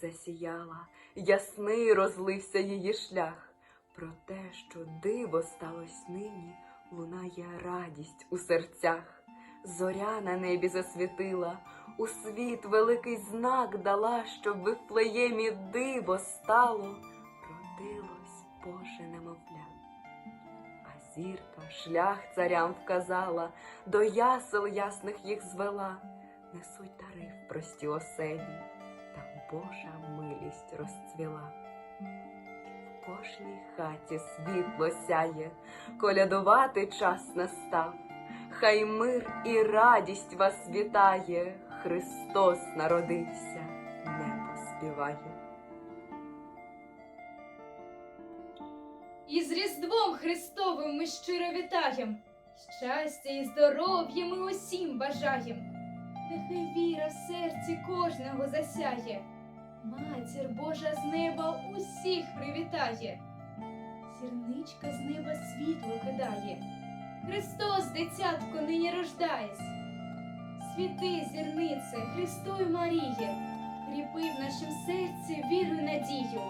засіяла, ясний розлився її шлях. Про те, що диво сталось нині, лунає радість у серцях. Зоря на небі засвітила, у світ великий знак дала, щоб Вифлеємі диво стало, родилось Боже немовля. А зірка шлях царям вказала, до ясел ясних їх звела, несуть дари в прості оселі, Божа милість розцвіла. В кожній хаті світло сяє, колядувати час настав. Хай мир і радість вас вітає, Христос народився, небо співає. І з Різдвом Христовим ми щиро вітаєм, щастя і здоров'я ми усім бажаєм. Нехай віра в серці кожного засяє, Матір Божа з неба усіх привітає, Зірничка з неба світло кидає, Христос, дитятко, нині рождаєсь. Світи, зірнице, Христу й Маріє, кріпи в нашім серці віру й надію.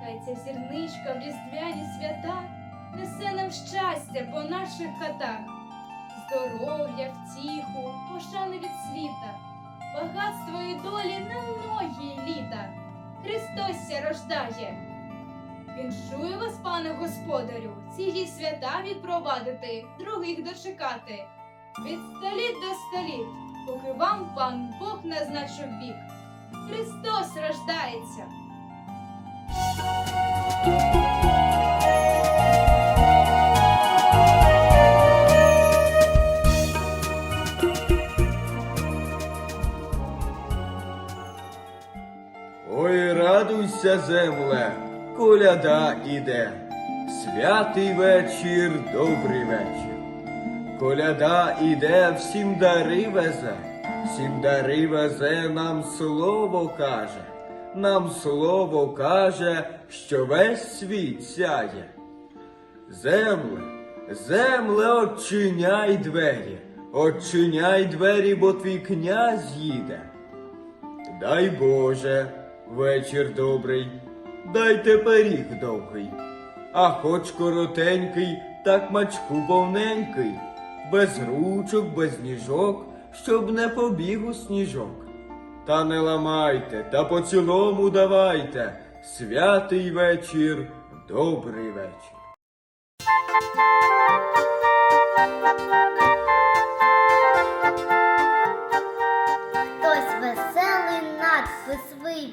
Хай ця зірничка в різдвяні свята несе нам щастя по наших хатах, здоров'я, втіху, пошани від світа, багатство і долі на многії літа. Христос ся рождає. Віншую вас, пане господарю, ці свята відпровадити, других дочекати. Від століт до століт, поки вам пан Бог назначив вік. Христос рождається. Ой, радуйся, земле, коляда іде. Святий вечір, добрий вечір. Коляда іде, всім дари везе, всім дари везе, нам слово каже, нам слово каже, що весь світ сяє. Земле, земле, очиняй двері, очиняй двері, бо твій князь їде. Дай Боже, вечір добрий, дайте пиріг довгий, а хоч коротенький, так мачку повненький, без ручок, без ніжок, щоб не побіг у сніжок. Та не ламайте, та по цілому давайте, святий вечір, добрий вечір.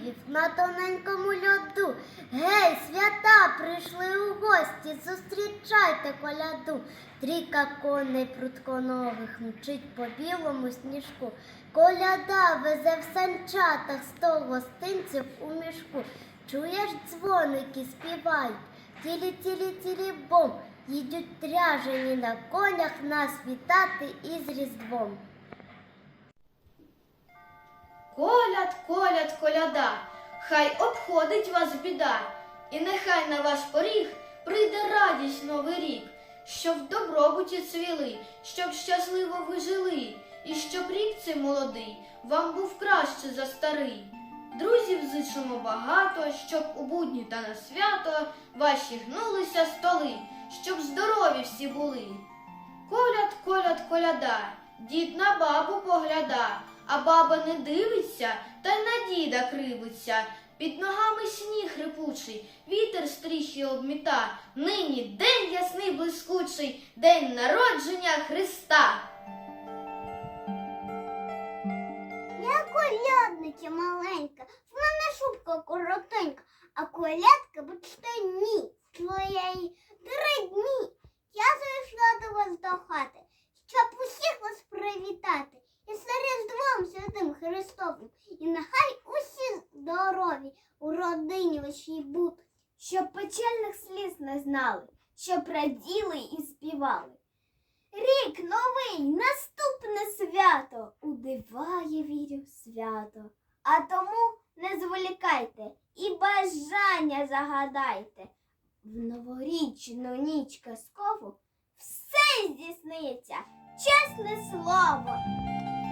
Надпис на тоненькому льоду. Гей, свята, прийшли у гості, зустрічайте коляду. Трійка коней прутконогих мчить по білому сніжку. Коляда везе в санчатах сто гостинців у мішку. Чуєш, дзвоники співають, тілі тілі тілі бом. Їдуть тряжені на конях нас вітати із Різдвом. Коляд, коляд, коляда, хай обходить вас біда, і нехай на ваш поріг прийде радість новий рік, щоб в добробуті цвіли, щоб щасливо ви жили, і щоб рік цей молодий вам був краще за старий. Друзів зичимо багато, щоб у будні та на свято ваші гнулися столи, щоб здорові всі були. Коляд, коляд, коляда, дід на бабу погляда, а баба не дивиться та й на діда кривиться. Під ногами сніг рипучий, вітер стріхи обміта. Нині день ясний блискучий, день народження Христа. Я колядниця маленька, в мене шубка коротенька, а колядка, бачите, ні, твоєї три дні. Я зайшла до вас до хати, щоб усіх вас привітати. І Різдвом Святим Христовим, і нехай усі здорові у родині вашій будуть, щоб печальних сліз не знали, щоб раділи і співали. Рік новий, наступне свято, у дива я вірю свято. А тому не зволікайте і бажання загадайте. В новорічну ніч казкову все здійсниться, чесне слово.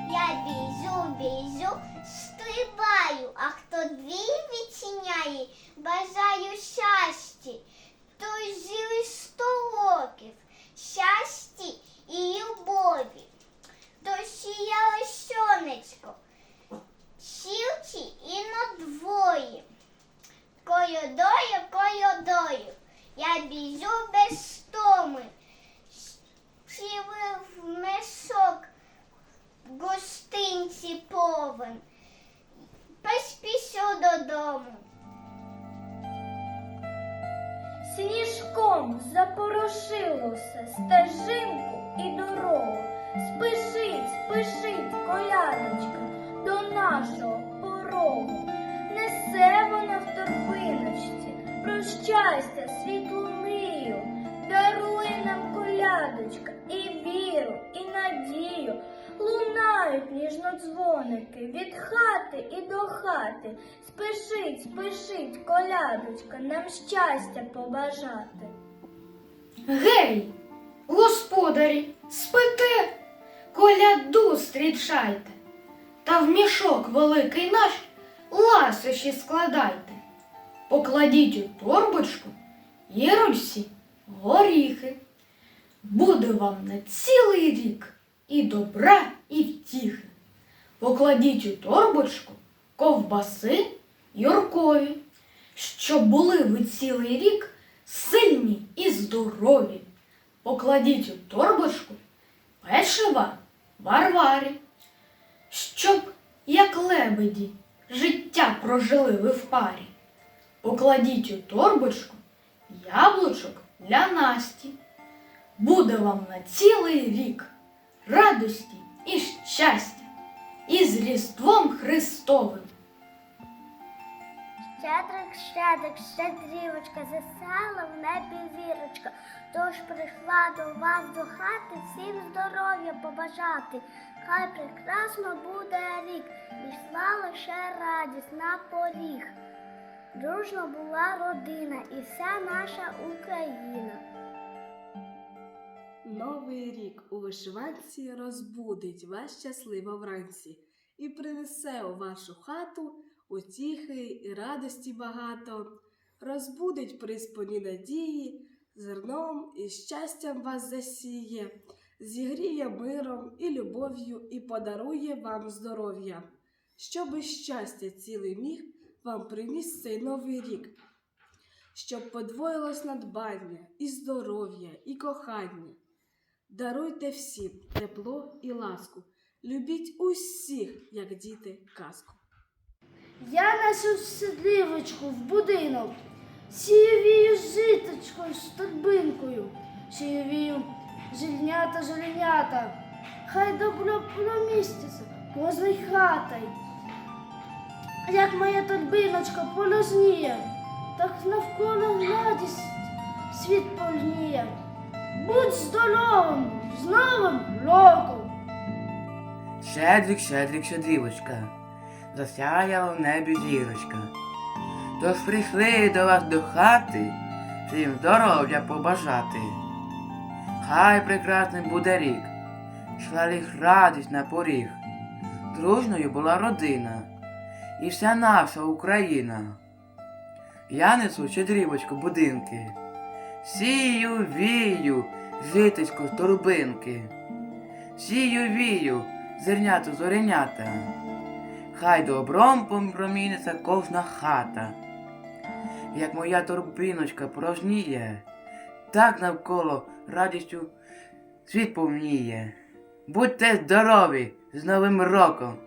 Я біжу, біжу, стрибаю, а хто двір відчиняє, бажаю щастя. Сніжком запорошилося стежинку і дорогу. Спішить, спішить, колядочка до нашого порогу. Несе вона в торбиночці про щастя світлу мрію. Дарує нам колядочка і віру, і надію. Лунають ніжно дзвоники від хати і до хати. Спішить, спішить, колядочка, нам щастя побажати. Гей, господарі, спите, коляду зустрічайте, та в мішок великий наш ласощі складайте. Покладіть у торбочку і русі горіхи. Буде вам на цілий рік і добра, і втіхи. Покладіть у торбочку ковбаси юркові, щоб були ви цілий рік сильні здорові. Покладіть у торбочку печива Варварі, щоб, як лебеді, життя прожили ви в парі. Покладіть у торбочку яблучок для Насті. Буде вам на цілий рік радості і щастя, і з Різдвом Христовим. Щедрик, щедрик, щедрівочка, засяла в небі вірочка. Тож прийшла до вас до хати всім здоров'я побажати. Хай прекрасно буде рік, пішла лише радість на поріг. Дружно була родина і вся наша Україна. Новий рік у вишиванці розбудить вас щасливо вранці і принесе у вашу хату утіхи і радості багато, розбудить приспані надії, зерном і щастям вас засіє, зігріє миром і любов'ю і подарує вам здоров'я, щоби щастя цілий міг вам приніс цей новий рік щоб подвоїлось надбання, і здоров'я, і кохання. Даруйте всім тепло і ласку, любіть усіх, як діти, казку. Я несу сидивочку в будинок, сієвію житочкою з торбинкою, сієвію зеленята, зеленята, хай добро проміститься кожний хатай. Як моя торбиночка полозніє, так навколо радість світ польніє. Будь здоровим, з Новим роком! Щедрик, щедрик, щедрівочка, засяяла в небі зірочка. Тож прийшли до вас до хати, всім здоров'я побажати. Хай прекрасним буде рік, йшла лих радість на поріг. Дружною була родина і вся наша Україна. Я несу щедрівочку будинки, сію, вію, житисько з торбинки. Сію вію, зерняту зоренята, хай добром проміниться кожна хата. Як моя торбиночка порожніє, так навколо радістю світ повніє. Будьте здорові з Новим роком!